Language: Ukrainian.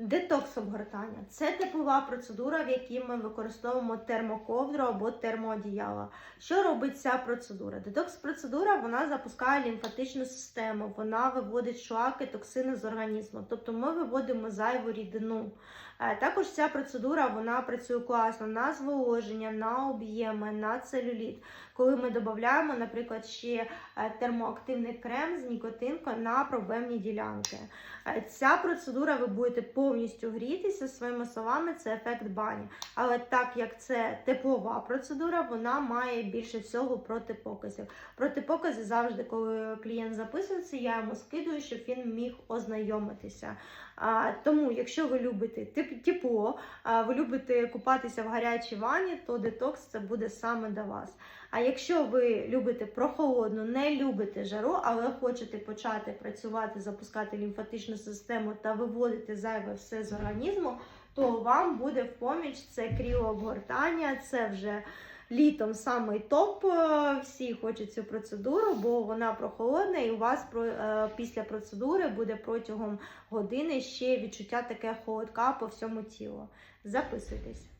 Детокс обгортання це типова процедура, в якій ми використовуємо термоковдру або термоодіяло. Що робить ця процедура? Детокс-процедура вона запускає лімфатичну систему, вона виводить шлаки, токсини з організму, тобто ми виводимо зайву рідину. Е, Також ця процедура вона працює класно на зволоження, на об'єми, на целюліт. Коли ми додаємо, наприклад, ще е, термоактивний крем з нікотинкою на проблемні ділянки. Е, Ця процедура ви будете повністю грітися своїми словами, це ефект бані. Але так як це теплова процедура, вона має більше всього протипоказів. Протипокази завжди, коли клієнт записується, я йому скидую, щоб він міг ознайомитися. А, тому, якщо ви любите тепло, ви любите купатися в гарячій ванні, то детокс це буде саме для вас. А якщо ви любите прохолодну, не любите жару, але хочете почати працювати, запускати лімфатичну систему та виводити зайве все з організму, то вам буде в поміч це кріообгортання, це вже літом самий топ. е, Всі хочуть цю процедуру, бо вона прохолодна, і у вас е, після процедури буде протягом години ще відчуття таке холодка по всьому тілу. Записуйтесь.